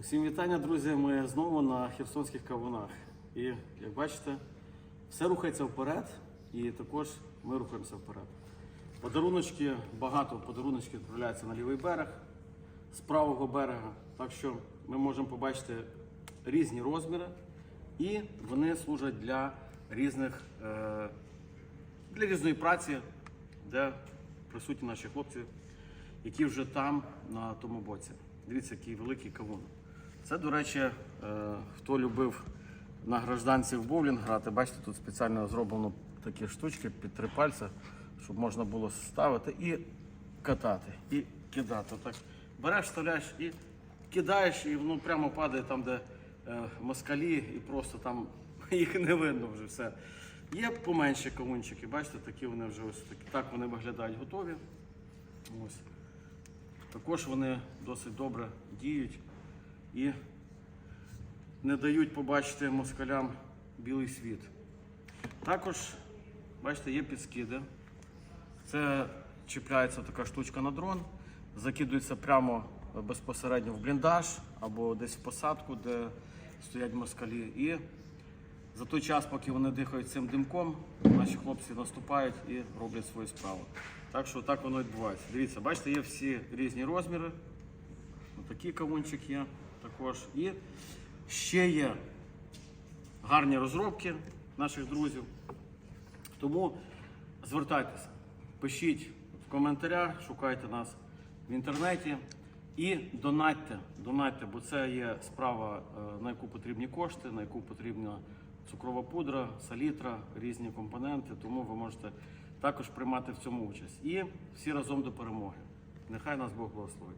Усім вітання, друзі. Ми знову на херсонських кавунах. І як бачите, все рухається вперед, і також ми рухаємося вперед. Подаруночки, багато подаруночків відправляються на лівий берег з правого берега. Так що ми можемо побачити різні розміри, і вони служать для різних е, для різної праці, де присутні наші хлопці, які вже там, на тому боці. Дивіться, який великий кавун. Це, до речі, е, хто любив на гражданці в боулінг грати, бачите, тут спеціально зроблено такі штучки під три пальця, щоб можна було ставити і катати, і кидати. Так береш, вставляєш і кидаєш, і воно прямо падає там, де е, москалі, і просто там їх не видно вже все. Є поменші кавунчики, бачите, такі вони вже ось такі. Так вони виглядають готові. Ось. Також вони досить добре діють і не дають побачити москалям білий світ. Також, бачите, є підскиди. Це чіпляється така штучка на дрон, закидується прямо безпосередньо в бліндаж або десь в посадку, де стоять москалі. І за той час, поки вони дихають цим димком, наші хлопці наступають і роблять свою справу. Так що так воно відбувається. Дивіться, бачите, є всі різні розміри. Такий кавунчик є також. І ще є гарні розробки наших друзів. Тому звертайтеся, пишіть в коментарях, шукайте нас в інтернеті і донатьте, донатьте, бо це є справа, е, на яку потрібні кошти, на яку потрібна цукрова пудра, салітра, різні компоненти. Тому ви можете також приймати в цьому участь. І всі разом до перемоги. Нехай нас Бог благословить.